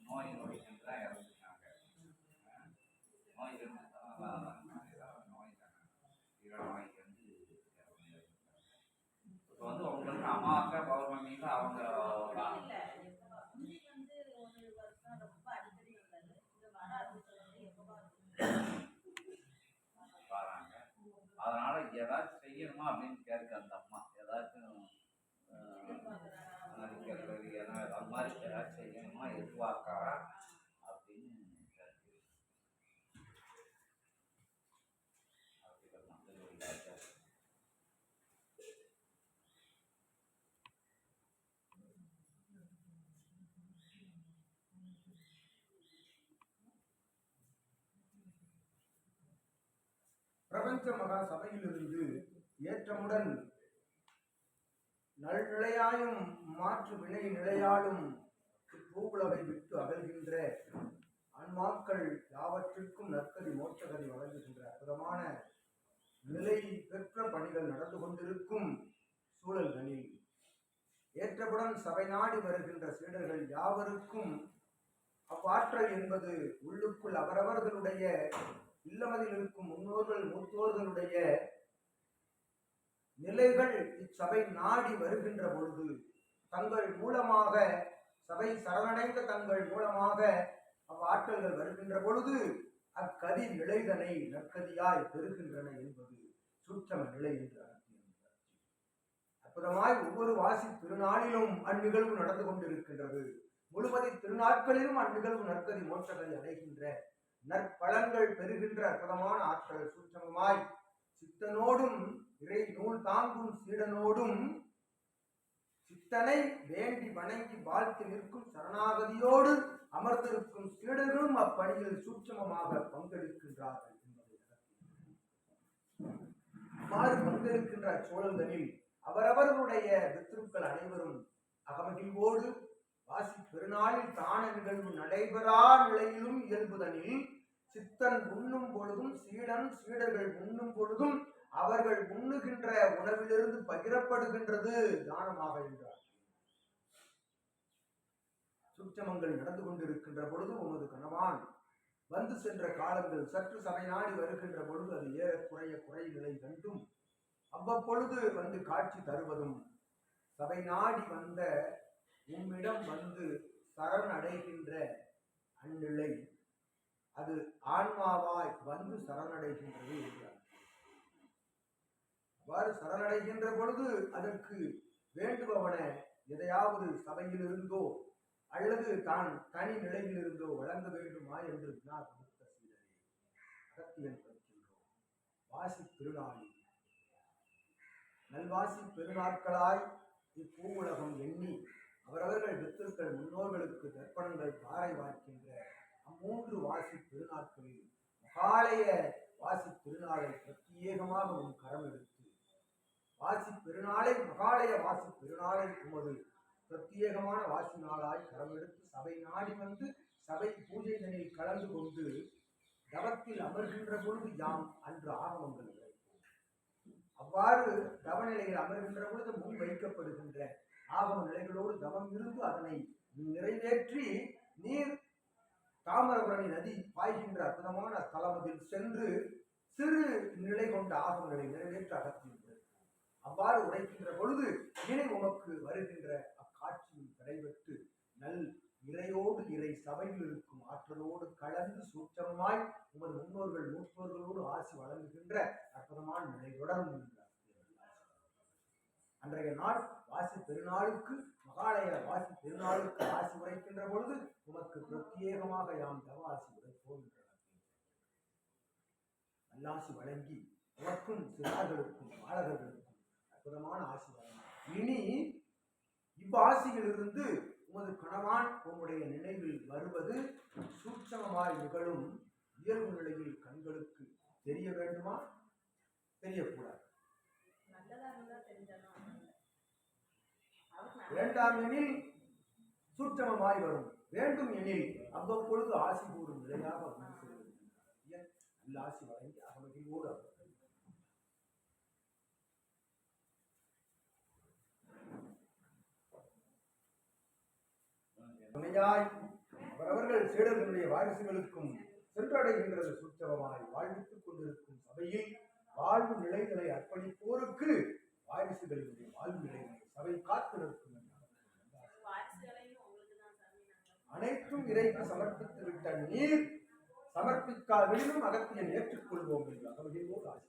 நோய் நொடிகள் இறந்துட்டாங்க நோய் இருந்து நோய் தானே நோய் வந்து இப்போ வந்து உங்களுக்கு அமாவாசை பௌர்ணமியில் அவங்க வராங்க அதனால ஏதாச்சும் செய்யணுமா அப்படின்னு கேட்க அது மாதிரி ஏதாச்சும் செய்யணுமா அப்படின்னு பிரபஞ்ச மகா சபையிலிருந்து ஏற்றமுடன் நல்நிலையாயும் மாற்று வினை நிலையாலும் பூவுலகை விட்டு அகல்கின்ற ஆன்மாக்கள் யாவற்றிற்கும் நற்கதி மோட்சகதி வழங்குகின்ற அற்புதமான நிலை பெற்ற பணிகள் நடந்து கொண்டிருக்கும் சூழல்களில் ஏற்றவுடன் சபை நாடி வருகின்ற சீடர்கள் யாவருக்கும் அவ்வாற்றல் என்பது உள்ளுக்குள் அவரவர்களுடைய இல்லமதில் இருக்கும் முன்னோர்கள் மூத்தோர்களுடைய நிலைகள் இச்சபை நாடி வருகின்ற பொழுது தங்கள் மூலமாக சபை சரணடைந்த தங்கள் மூலமாக அவ்வாற்றல்கள் வருகின்ற பொழுது அக்கதி நிலைதனை நற்கதியாய் பெறுகின்றன என்பது சூட்சம நிலை என்று அர்த்தம். அற்புதமாய் ஒவ்வொரு வாசி திருநாளிலும் அந்நிகழ்வு நடந்து கொண்டிருக்கின்றது. முழுவதி திருநாட்களிலும் அந்நிகழ்வு நற்கதி மோட்சங்களை அடைகின்ற நற்பலன்கள் பெறுகின்ற அற்புதமான ஆற்றல் சூட்சமமாய் சித்தனோடும் இறை நூல் தாங்கும் சீடனோடும் சித்தனை வேண்டி வணங்கி வாழ்த்து நிற்கும் சரணாகதியோடு அமர்ந்திருக்கும் சீடர்களும் அப்பணியில் சூட்சமமாக பங்கெடுக்கின்றார்கள் என்பதை அவ்வாறு பங்கெடுக்கின்ற சூழல்களில் அவரவர்களுடைய பித்ருக்கள் அனைவரும் அகமகிழ்வோடு வாசி பெருநாளில் தான நிகழ்வு நடைபெறா நிலையிலும் இயல்புதனில் சித்தன் உண்ணும் பொழுதும் சீடன் சீடர்கள் உண்ணும் பொழுதும் அவர்கள் உண்ணுகின்ற உணவிலிருந்து பகிரப்படுகின்றது தானமாக என்றார். சுற்றமங்கள் நடந்து கொண்டிருக்கின்ற பொழுது உமது கணவான் வந்து சென்ற காலங்கள் சற்று சபை நாடி வருகின்ற பொழுது அது ஏறக்குறைய குறை நிலை கண்டும் அவ்வப்பொழுது வந்து காட்சி தருவதும் சபை நாடி வந்த உம்மிடம் வந்து சரண் அடைகின்ற அந்நிலை அது ஆன்மாவாய் வந்து சரணடைகின்றது என்றார். அவ்வாறு சரணடைகின்ற பொழுது அதற்கு வேண்டுபவன எதையாவது சபையிலிருந்தோ அல்லது தான் தனி நிலையிலிருந்தோ வழங்க வேண்டுமா என்று நான் கொடுத்த சீடரே அகத்தியன் கேட்கின்றோம் வாசி திருநாளில் நல்வாசி பெருநாட்களாய் இப்பூவுலகம் எண்ணி அவரவர்கள் பித்திருக்கள் முன்னோர்களுக்கு தர்ப்பணங்கள் பாறை வாய்க்கின்ற அம்மூன்று வாசி திருநாட்களில் மகாலய வாசி திருநாளை பிரத்யேகமாக உன் கரம் எடுத்து வாசி பெருநாளை மகாலய வாசி பெருநாளை உமது பிரத்யேகமான வாசி நாளாய் கரம் எடுத்து சபை நாடி வந்து சபை பூஜைகளில் கலந்து கொண்டு தவத்தில் அமர்கின்ற பொழுது யாம் அன்று ஆகமங்கள் உரைப்போம் அவ்வாறு தவநிலையில் அமர்கின்ற பொழுது முன் வைக்கப்படுகின்ற ஆகம நிலைகளோடு தவம் இருந்து அதனை நிறைவேற்றி நீர் தாமிரபரணி நதி பாய்கின்ற அற்புதமான தலமதில் சென்று சிறு நிலை கொண்ட ஆகமங்களை நிறைவேற்ற அகற்றியிருக்கிறது. அவ்வாறு உரைக்கின்ற பொழுது இணை உமக்கு வருகின்ற அக்காட்சியில் தடைபட்டு நல் இறையோடு இறை சபையில் இருக்கும் ஆற்றலோடு கலந்து சூட்சமாய் உமது முன்னோர்கள் மூத்தோர்களோடு ஆசி வழங்குகின்ற அற்புதமான நிலை தொடரும். அன்றைய நாள் வாசி பெருநாளுக்கு மகாலய வாசி பெருநாளுக்கு ஆசி உரைக்கின்ற பொழுது உமக்கு பிரத்யேகமாக யாம் தவ ஆசி உரைப்போம் என்றார் நல்லாசி வழங்கி உனக்கும் சிறார்களுக்கும் பாலகர்களுக்கும் அற்புதமான ஆசி வழங்கும் இனி இவ்வாசியிலிருந்து உமது கணவான் உம்முடைய நினைவில் வருவது சூட்சமமாய் நிகழும் இயல்பு நிலையில் கண்களுக்கு தெரிய வேண்டுமா? தெரியக்கூடாது. நல்லதா இருந்தா வேண்டாம் எனில் சூற்றமமாய் வரும். வேண்டும் எனில் அவ்வப்பொழுது ஆசி கூறும் நிலையாக நல்ல ஆசி வழங்கி அகமதில் ஓட துணையாய் அவரவர்கள் சீடர்களுடைய வாரிசுகளுக்கும் சென்றடைகின்றது சுற்றவமாய் வாழ்வித்துக் கொண்டிருக்கும் சபையில் வாழ்வு நிலைகளை அர்ப்பணிப்போருக்கு அனைத்தும் இறைக்கு சமர்ப்பித்து விட்ட நீர் சமர்ப்பிக்காவிடனும் அகத்தியன் ஏற்றுக்கொள்வோம் என்று அவர்கள் ஆசை